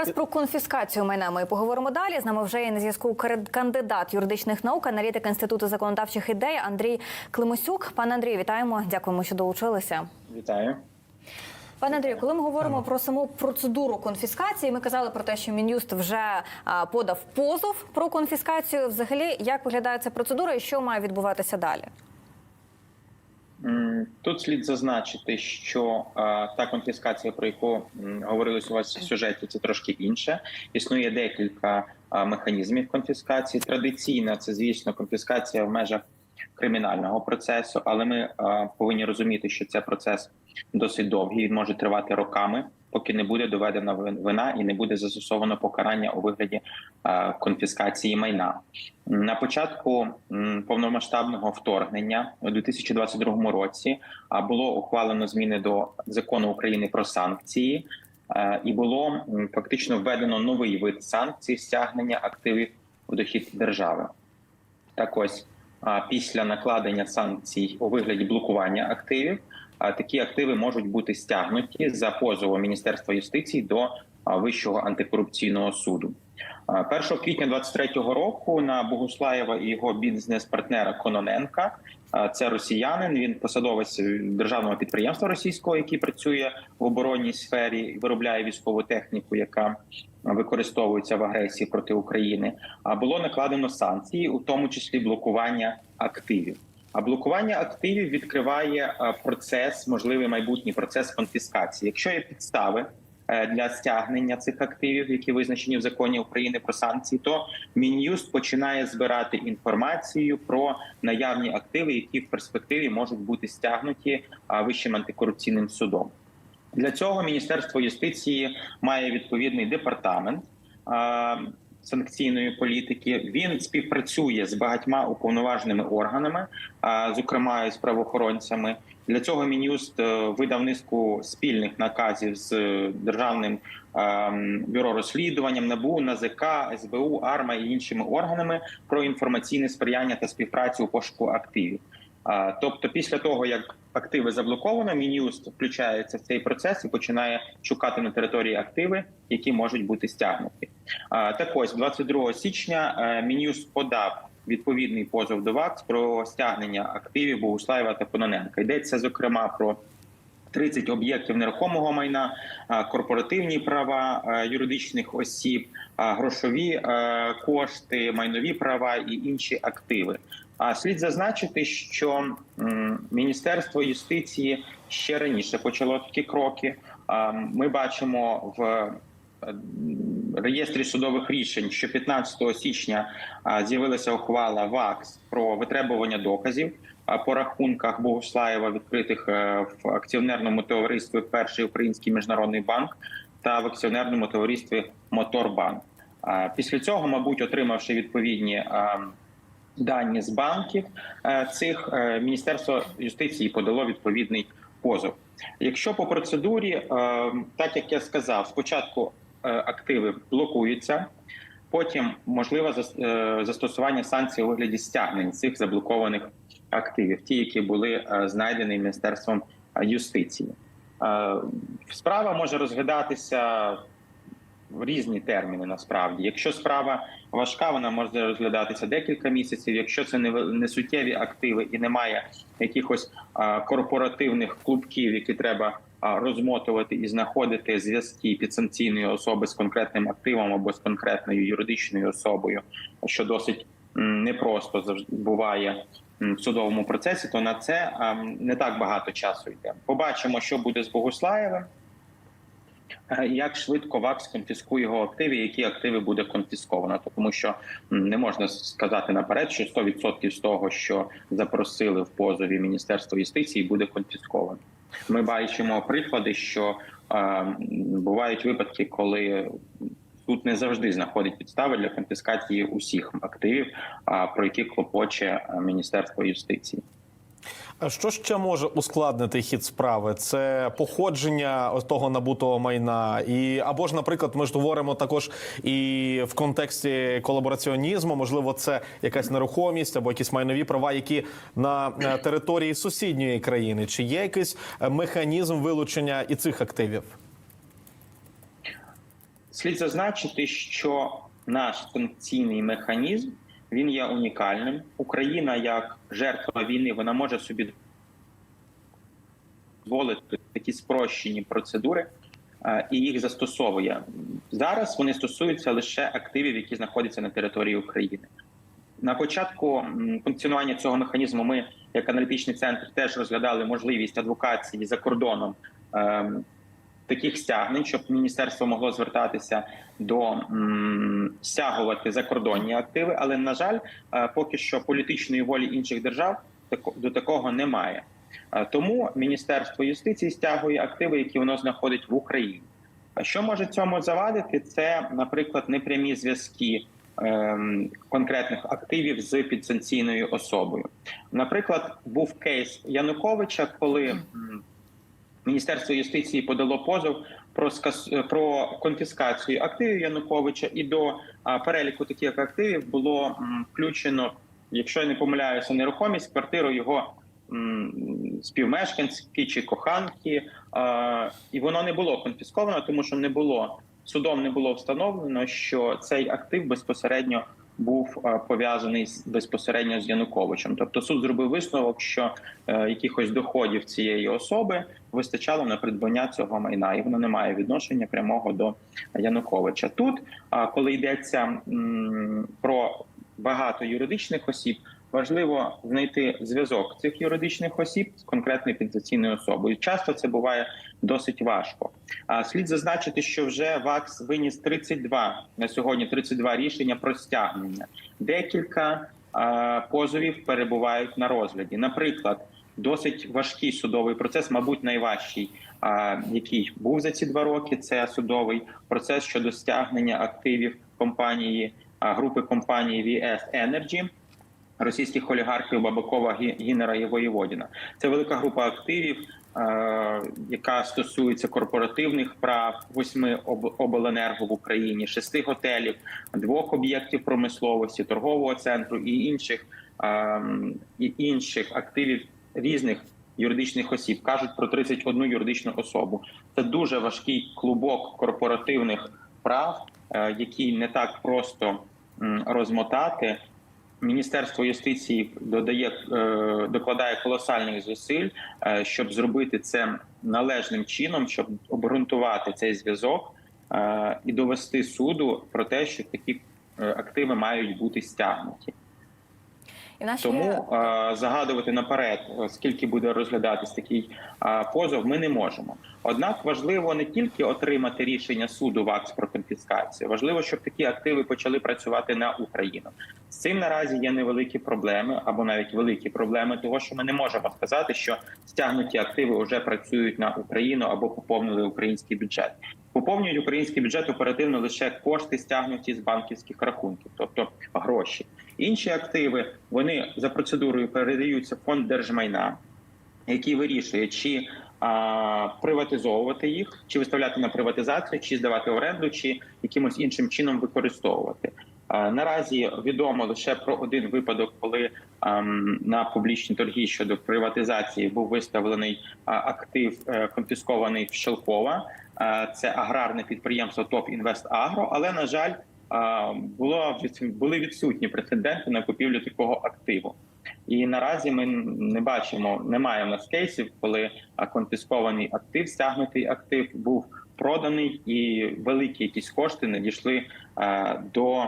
Якраз про конфіскацію майна ми поговоримо далі. З нами вже є на зв'язку кандидат юридичних наук, аналітик інституту законодавчих ідей Андрій Климосюк. Пане Андрію, вітаємо. Дякуємо, що долучилися. Вітаю. Пане Андрію, коли ми говоримо про саму процедуру конфіскації, ми казали про те, що мін'юст вже подав позов про конфіскацію. Взагалі, як виглядає ця процедура і що має відбуватися далі? Тут слід зазначити, що е, та конфіскація, про яку говорилось у вас в сюжеті, це трошки інше. Існує декілька е, механізмів конфіскації. Традиційна це, звісно, конфіскація в межах кримінального процесу, але ми е, повинні розуміти, що це процес досить довгий. Він може тривати роками, поки не буде доведена вина і не буде застосовано покарання у вигляді конфіскації майна. На початку повномасштабного вторгнення у 2022 році було ухвалено зміни до закону України про санкції, і було фактично введено новий вид санкцій стягнення активів у дохід держави. Так ось після накладення санкцій у вигляді блокування активів, такі активи можуть бути стягнуті за позовом Міністерства юстиції до Вищого антикорупційного суду. А, 1 квітня 23-го року на Богуслаєва і його бізнес-партнера Кононенка. Це росіянин. Він посадовець державного підприємства російського, який працює в оборонній сфері, виробляє військову техніку, яка використовується в агресії проти України. А було накладено санкції, у тому числі блокування активів. А блокування активів відкриває е, процес, можливий майбутній процес конфіскації. Якщо є підстави е, для стягнення цих активів, які визначені в законі України про санкції, то мін'юст починає збирати інформацію про наявні активи, які в перспективі можуть бути стягнуті вищим антикорупційним судом. Для цього Міністерство юстиції має відповідний департамент санкційної політики. Він співпрацює з багатьма уповноваженими органами, зокрема з правоохоронцями. Для цього мін'юст е, видав низку спільних наказів з е, державним ем, бюро розслідуванням НАБУ, НАЗК, СБУ, АРМА і іншими органами про інформаційне сприяння та співпрацю у пошуку активів. Тобто, після того як активи заблоковано, мін'юст включається в цей процес і починає шукати на території активи, які можуть бути стягнуті. Так ось 22 січня е, мін'юст подав відповідний позов до ВАКС про стягнення активів Богуслаєва та Кононенка. Йдеться зокрема про 30 об'єктів нерухомого майна, корпоративні права юридичних осіб, грошові кошти, майнові права і інші активи. А слід зазначити, що Міністерство юстиції ще раніше почало такі кроки. Ми бачимо в реєстрі судових рішень, що 15 січня з'явилася ухвала ВАКС про витребування доказів по рахунках Богуслаєва, відкритих е, в акціонерному товаристві Перший український міжнародний банк та в акціонерному товаристві Моторбанк. Після цього, мабуть, отримавши відповідні дані з банків е, цих е, міністерство юстиції подало відповідний позов. Якщо по процедурі, е, так як я сказав, спочатку активи блокуються, потім можливе зас- е, застосування санкцій у вигляді стягнень цих заблокованих активів, ті, які були е, знайдені міністерством е, юстиції. Е, Справа може розглядатися в різні терміни. Насправді, якщо справа важка, вона може розглядатися декілька місяців. Якщо це не суттєві активи і немає якихось корпоративних клубків, які треба розмотувати і знаходити зв'язки підсанкційної особи з конкретним активом або з конкретною юридичною особою, що досить непросто завжди буває. В судовому процесі, то на це не так багато часу йде. Побачимо, що буде з Богуслаєвим. Е, як швидко ВАКС конфіскує його активи, які активи буде конфісковано, тому що не можна сказати наперед, що 100% з того, що запросили в позові Міністерства юстиції, буде конфісковано. Ми бачимо приклади, що е, бувають випадки, коли суд не завжди знаходить підстави для конфіскації усіх активів, про які клопоче е, Міністерство юстиції. Що ще може ускладнити хід справи? Це походження того набутого майна, і або ж, наприклад, ми ж говоримо також і в контексті колабораціонізму, можливо, це якась нерухомість або якісь майнові права, які на території сусідньої країни. Чи є якийсь е, механізм вилучення і цих активів? Слід зазначити, що наш санкційний механізм він є унікальним. Україна, як жертва війни, вона може собі дозволити такі спрощені процедури е, і їх застосовує зараз. Вони стосуються лише активів, які знаходяться на території України. На початку функціонування цього механізму ми, як аналітичний центр, теж розглядали можливість адвокації за кордоном ем, таких стягнень, щоб міністерство могло звертатися до м, стягувати закордонні активи. Але на жаль, е, поки що політичної волі інших держав до такого немає. Е, Тому Міністерство юстиції стягує активи, які воно знаходить в Україні. А що може цьому завадити? Це, наприклад, непрямі зв'язки ем, конкретних активів з підсанкційною особою. Наприклад, був кейс Януковича, коли Міністерство юстиції подало позов про скас... про конфіскацію активів Януковича, і до переліку таких активів було включено, якщо я не помиляюся, нерухомість, квартиру його м, співмешканські чи коханки, і воно не було конфісковано, тому що не було судом не було встановлено, що цей актив безпосередньо був е, пов'язаний безпосередньо з Януковичем. Тобто суд зробив висновок, що е, якихось доходів цієї особи вистачало на придбання цього майна, і воно не має відношення прямого до Януковича. Тут, коли йдеться про багато юридичних осіб. Важливо знайти зв'язок цих юридичних осіб з конкретною підсаційною особою. Часто це буває досить важко. А слід зазначити, що вже ВАКС виніс 32 на сьогодні 32 рішення про стягнення. Декілька а, позовів перебувають на розгляді. Наприклад, досить важкий судовий процес, мабуть, найважчий, а, який був за ці два роки. Це судовий процес щодо стягнення активів компанії групи компанії VS Energy російських олігархів Бабакова, Гі- Гінера і Воєводіна. Це велика група активів, е, яка стосується корпоративних прав, восьми об- обленерго в Україні, шести готелів, двох об'єктів промисловості, торгового центру і інших, е, і інших активів різних. Юридичних осіб кажуть про 31 юридичну особу. Це дуже важкий клубок корпоративних прав, е, який не так просто розмотати. Міністерство юстиції додає е, докладає колосальних зусиль, е, щоб зробити це належним чином, щоб обґрунтувати цей зв'язок е, і довести суду про те, що такі активи мають бути стягнуті. І наші Тому е, загадувати наперед, скільки буде розглядатись такий е, позов, ми не можемо. Однак важливо не тільки отримати рішення суду ВАКС про конфіскацію, важливо, щоб такі активи почали працювати на Україну. З цим наразі є невеликі проблеми або навіть великі проблеми, того що ми не можемо сказати, що стягнуті активи вже працюють на Україну або поповнили український бюджет. Поповнюють український бюджет оперативно лише кошти, стягнуті з банківських рахунків, тобто гроші. Інші активи вони за процедурою передаються в фонд держмайна, який вирішує, чи а, приватизовувати їх, чи виставляти на приватизацію, чи здавати в оренду, чи якимось іншим чином використовувати. А, наразі відомо лише про один випадок, коли ам, на публічні торги щодо приватизації був виставлений а, актив е, конфіскований в Щелкова. Це аграрне підприємство ТОП Інвестагро, але на жаль. Було були відсутні прецеденти на купівлю такого активу, і наразі ми не бачимо, немає в нас кейсів, коли конфіскований актив, стягнутий актив був проданий, і великі якісь кошти надійшли до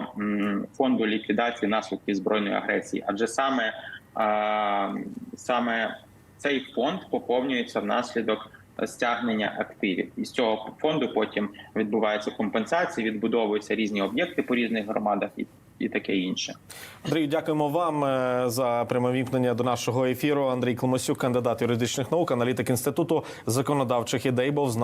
фонду ліквідації наслідків збройної агресії. Адже саме, саме цей фонд поповнюється внаслідок стягнення активів. Із цього фонду потім відбуваються компенсації, відбудовуються різні об'єкти по різних громадах і, і таке інше. Андрію, дякуємо вам е, за пряме вімкнення до нашого ефіру. Андрій Кломосюк, кандидат юридичних наук, аналітик інституту законодавчих ідей, був з